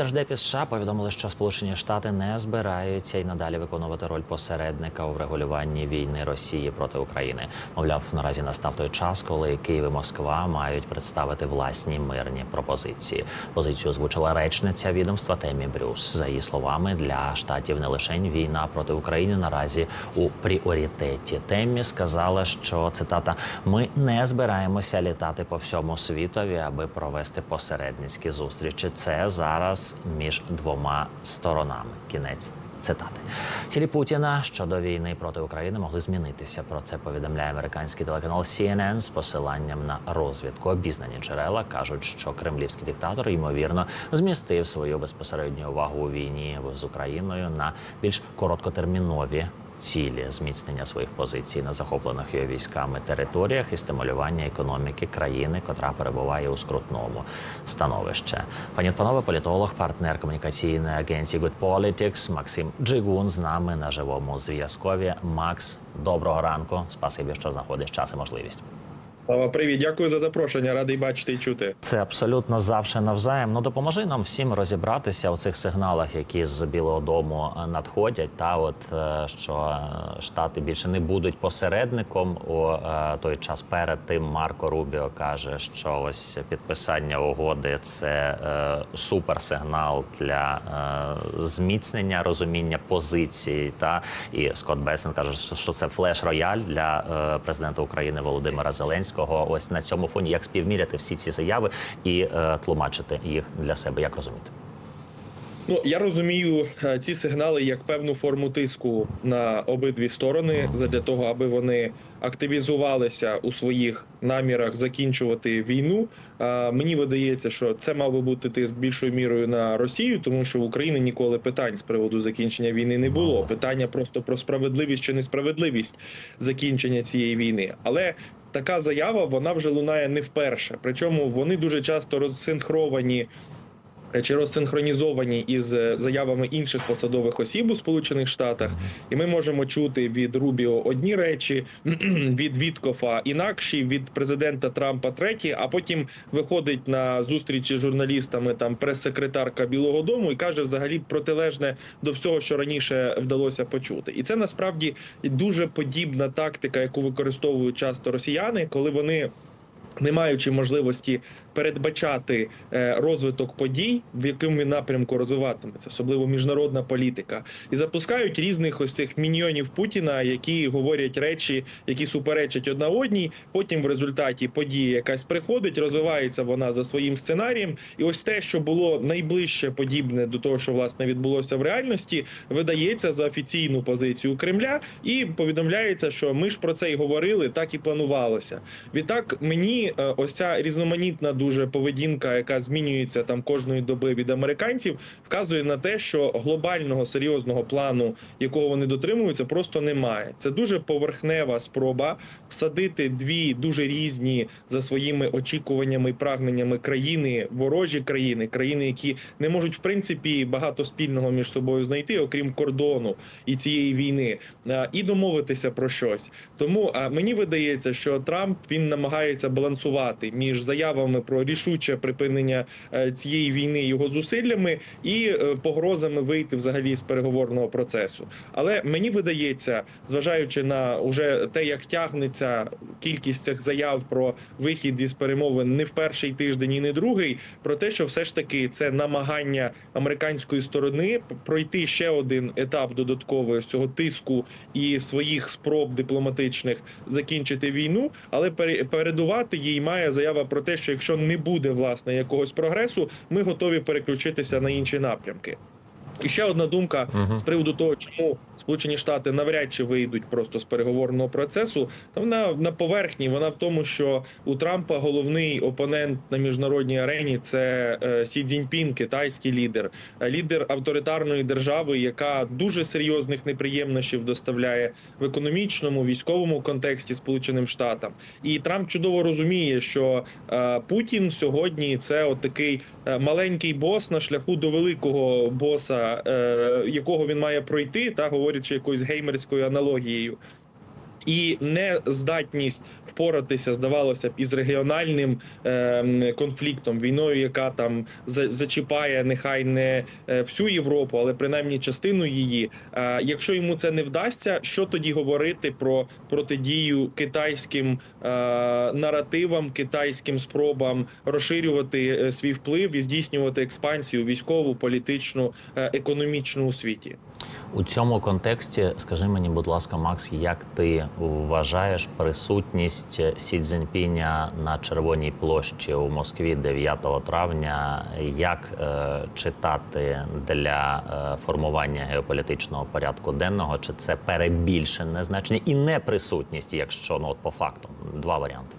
держдепі США повідомили, що Сполучені Штати не збираються і надалі виконувати роль посередника у врегулюванні війни Росії проти України. Мовляв, наразі настав той час, коли Київ і Москва мають представити власні мирні пропозиції. Позицію озвучила речниця відомства Темі Брюс. За її словами, для штатів не лише війна проти України наразі у пріоритеті. Темі сказала, що цитата: ми не збираємося літати по всьому світові, аби провести посередницькі зустрічі. Це зараз між двома сторонами. Кінець. Цитати цілі Путіна щодо війни проти України могли змінитися. Про це повідомляє американський телеканал CNN з посиланням на розвідку. Обізнані джерела кажуть, що кремлівський диктатор ймовірно змістив свою безпосередню увагу у війні з Україною на більш короткотермінові цілі зміцнення своїх позицій на захоплених його військами територіях і стимулювання економіки країни, котра перебуває у скрутному становищі. Пані панове, політолог, партнер комунікаційної агенції Good Politics Максим Джигун з нами на живому зв'язкові. Макс, доброго ранку. Спасибі, що знаходиш час і можливість. Слава, привіт, дякую за запрошення. Радий бачити і чути. Це абсолютно завжди навзаєм. Ну допоможи нам всім розібратися у цих сигналах, які з Білого Дому е, надходять. Та от е, що е, штати більше не будуть посередником у той час. Перед тим Марко Рубіо каже, що ось підписання угоди це суперсигнал для зміцнення розуміння позицій. Та і Скотт Бесен каже, що це флеш-рояль для е, президента України Володимира Зеленського. Ось на цьому фоні як співміряти всі ці заяви і е, тлумачити їх для себе, як розуміти. Ну я розумію е, ці сигнали як певну форму тиску на обидві сторони, задля того, аби вони активізувалися у своїх намірах закінчувати війну. Е, Мені видається, що це мав би бути тиск більшою мірою на Росію, тому що в Україні ніколи питань з приводу закінчення війни не було. Питання просто про справедливість чи несправедливість закінчення цієї війни, але. Така заява вона вже лунає не вперше. Причому вони дуже часто розсинхровані чи розсинхронізовані із е, заявами інших посадових осіб у Сполучених Штатах, і ми можемо чути від Рубіо одні речі, від Віткофа інакші, від президента Трампа треті. А потім виходить на зустрічі з журналістами там прес-секретарка Білого Дому і каже взагалі протилежне до всього, що раніше вдалося почути. І це насправді дуже подібна тактика, яку використовують часто росіяни, коли вони. Не маючи можливості передбачати е, розвиток подій, в якому він напрямку розвиватиметься, особливо міжнародна політика, і запускають різних ось цих міньйонів Путіна, які говорять речі, які суперечать одна одній. Потім в результаті події якась приходить, розвивається вона за своїм сценарієм, і ось те, що було найближче подібне до того, що власне відбулося в реальності, видається за офіційну позицію Кремля, і повідомляється, що ми ж про це і говорили, так і планувалося. Відтак мені е, ось ця різноманітна дуже поведінка, яка змінюється там кожної доби від американців, вказує на те, що глобального серйозного плану, якого вони дотримуються, просто немає. Це дуже поверхнева спроба всадити дві дуже різні за своїми очікуваннями і прагненнями країни, ворожі країни, країни, які не можуть в принципі багато спільного між собою знайти, окрім кордону і цієї війни, і домовитися про щось. Тому мені видається, що Трамп він намагається балансувати між заявами про рішуче припинення е, цієї війни його зусиллями і е, погрозами вийти взагалі з переговорного процесу. Але мені видається, зважаючи на уже те, як тягнеться кількість цих заяв про вихід із перемовин не в перший тиждень і не другий, про те, що все ж таки це намагання американської сторони пройти ще один етап додатковий цього тиску і своїх спроб дипломатичних закінчити війну, але пере- передувати їй має заява про те, що якщо не буде власне якогось прогресу, ми готові переключитися на інші напрямки. І ще одна думка Мгм. з приводу того, чому Сполучені Штати навряд чи вийдуть просто з переговорного процесу. Та вона на поверхні. Вона в тому, що у Трампа головний опонент на міжнародній арені це е, Сі Цзіньпін, китайський лідер, е, лідер авторитарної держави, яка дуже серйозних неприємностей доставляє в економічному військовому контексті Сполученим Штатам. І Трамп чудово розуміє, що е, Путін сьогодні це от такий маленький бос на шляху до великого боса, е, якого він має пройти, та говорячи якоюсь геймерською аналогією. І нездатність впоратися, здавалося б, із регіональним ем, конфліктом, війною, яка там за- зачіпає нехай не е, всю Європу, але принаймні частину її. Е, якщо йому це не вдасться, що тоді говорити про протидію китайським е, наративам, китайським спробам розширювати свій вплив і здійснювати експансію військову, політичну, економічну у світі? У цьому контексті скажи мені, будь ласка, Макс, як ти вважаєш присутність Сі Цзіньпіня на Червоній площі у Москві 9 травня? Як е, читати для е, формування геополітичного порядку денного? Чи це перебільшене значення і неприсутність, якщо ну от по факту два варіанти?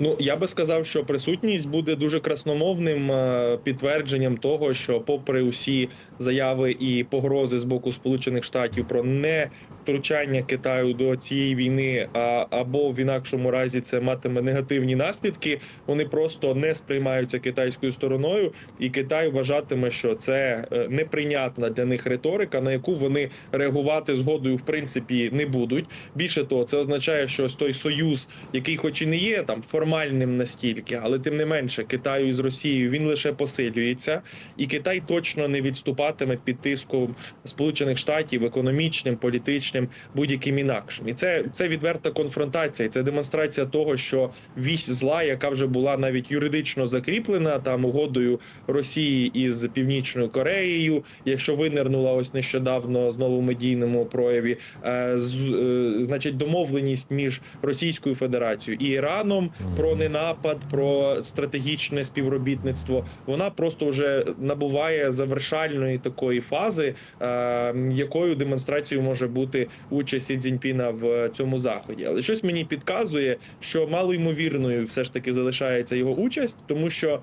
Ну я би сказав, що присутність буде дуже красномовним е, підтвердженням того, що, попри усі заяви і погрози з боку Сполучених Штатів про не втручання Китаю до цієї війни, а або в інакшому разі це матиме негативні наслідки. Вони просто не сприймаються китайською стороною, і Китай вважатиме, що це е, неприйнятна для них риторика, на яку вони реагувати згодою в принципі не будуть. Більше того, це означає, що ось той союз, який, хоч і не є там формальним настільки, але тим не менше Китаю із Росією він лише посилюється, і Китай точно не відступатиме під тиском Сполучених Штатів економічним, політичним, будь-яким інакшим. І це, це відверта конфронтація. Це демонстрація того, що вісь зла, яка вже була навіть юридично закріплена там угодою Росії із Північною Кореєю, якщо винирнула ось нещодавно знову в медійному прояві, е, з, е, значить домовленість між Російською Федерацією і Іраном про ненапад, про стратегічне співробітництво. Вона просто вже набуває завершальної такої фази, е, якою демонстрацією може бути участь Сі Цзіньпіна в цьому заході. Але щось мені підказує, що мало ймовірною все ж таки залишається його участь, тому що.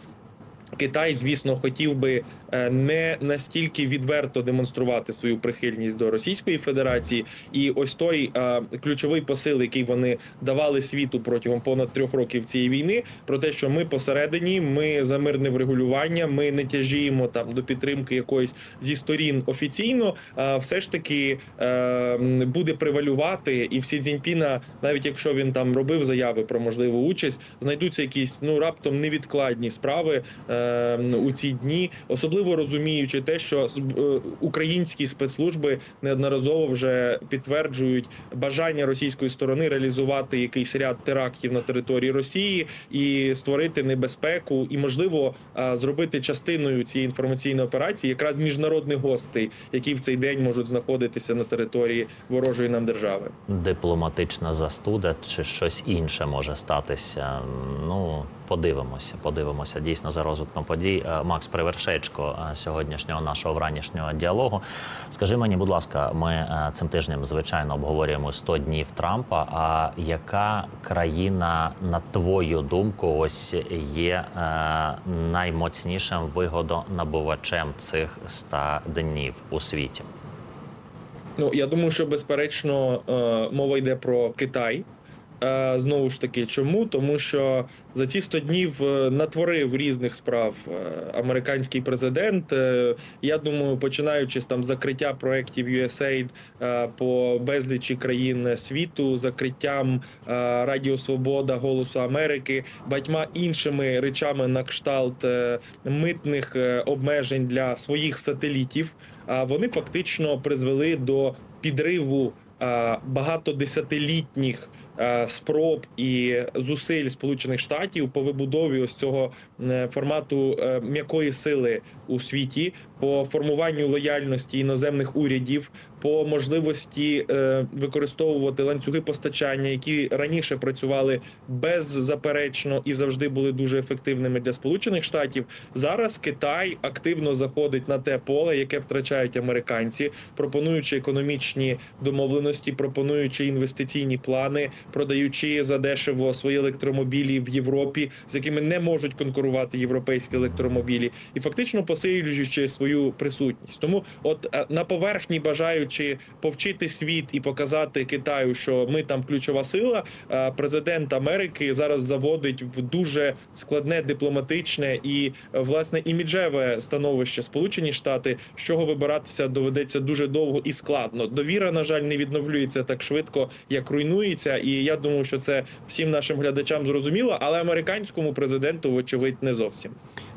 Китай, звісно, хотів би е, не настільки відверто демонструвати свою прихильність до Російської Федерації, і ось той е, ключовий посил, який вони давали світу протягом понад трьох років цієї війни, про те, що ми посередині, ми за мирне врегулювання, ми не тяжіємо там до підтримки якоїсь зі сторін офіційно, все ж таки е, буде превалювати, і всі Цзіньпіна, навіть якщо він там робив заяви про можливу участь, знайдуться якісь ну раптом невідкладні справи у ці дні, особливо розуміючи те, що е, українські спецслужби неодноразово вже підтверджують бажання російської сторони реалізувати якийсь ряд терактів на території Росії і створити небезпеку, і можливо е, зробити частиною цієї інформаційної операції якраз міжнародних гостей, які в цей день можуть знаходитися на території ворожої нам держави. Дипломатична застуда чи щось інше може статися? Ну подивимося, подивимося дійсно за розвитком подій. Е, Макс Привершечко е, сьогоднішнього нашого вранішнього діалогу. Скажи мені, будь ласка, ми е, цим тижнем звичайно обговорюємо 100 днів Трампа. А яка країна, на твою думку, ось є наймоцнішим вигодонабувачем цих 100 днів у світі? Ну я думаю, що безперечно мова йде про Китай. Е, Знову ж таки, чому? Тому що за ці 100 днів е, натворив різних справ е, американський президент. Я думаю, починаючи з там закриття проєктів USAID по безлічі країн світу, закриттям Радіо Свобода, Голосу Америки, багатьма іншими речами на кшталт митних обмежень для своїх сателітів. Вони фактично призвели до підриву багатодесятилітніх спроб і зусиль Сполучених Штатів по вибудові ось цього е, формату е, м'якої сили у світі, по формуванню лояльності іноземних урядів, по можливості е, використовувати ланцюги постачання, які раніше працювали беззаперечно і завжди були дуже ефективними для Сполучених Штатів. Зараз Китай активно заходить на те поле, яке втрачають американці, пропонуючи економічні домовленості, пропонуючи інвестиційні плани, продаючи задешево свої електромобілі в Європі, з якими не можуть конкурувати конкурувати європейські електромобілі, і фактично посилюючи свою присутність. Тому, от е, на поверхні, бажаючи повчити світ і показати Китаю, що ми там ключова сила, е, президент Америки зараз заводить в дуже складне дипломатичне і е, власне іміджеве становище Сполучені Штати, з чого вибиратися доведеться дуже довго і складно. Довіра, на жаль, не відновлюється так швидко, як руйнується. І я думаю, що це всім нашим глядачам зрозуміло, але американському президенту, вочевидь, не зовсім.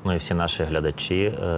Ну і всі наші глядачі. е,